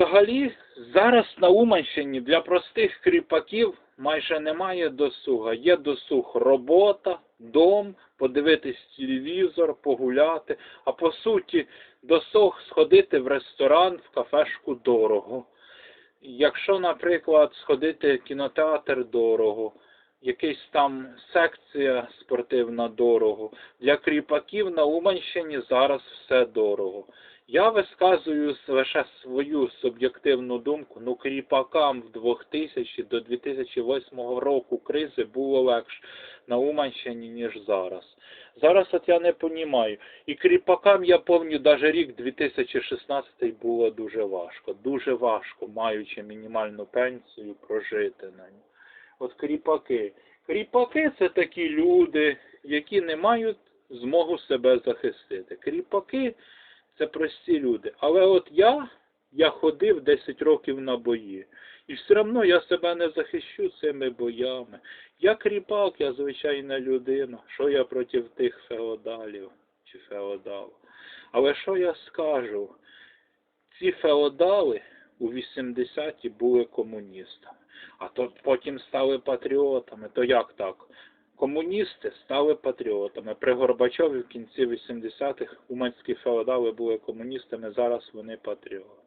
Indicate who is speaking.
Speaker 1: Взагалі, зараз на Уманщині для простих кріпаків майже немає досуга. Є досуг робота, дом, подивитись телевізор, погуляти. А по суті, досуг сходити в ресторан, в кафешку дорого. Якщо, наприклад, сходити в кінотеатр дорого, якась там секція спортивна дорого. Для кріпаків на Уманщині зараз все дорого. Я висказую лише свою суб'єктивну думку. Ну, кріпакам в 2000 до 2008 року кризи було легше на Уманщині, ніж зараз. Зараз от я не понімаю. І кріпакам я пам'ятаю, навіть рік 2016 було дуже важко. Дуже важко, маючи мінімальну пенсію, прожити на ній. От кріпаки. Кріпаки це такі люди, які не мають змогу себе захистити. Кріпаки це прості люди. Але от я, я ходив 10 років на бої. І все одно я себе не захищу цими боями. Я кріпак, я звичайна людина. Що я проти тих феодалів чи феодалів? Але що я скажу? Ці феодали у 80-ті були комуністами, а то потім стали патріотами. То як так? Комуністи стали патріотами. При Горбачові в кінці 80-х уманські феодали були комуністами, зараз вони патріоти.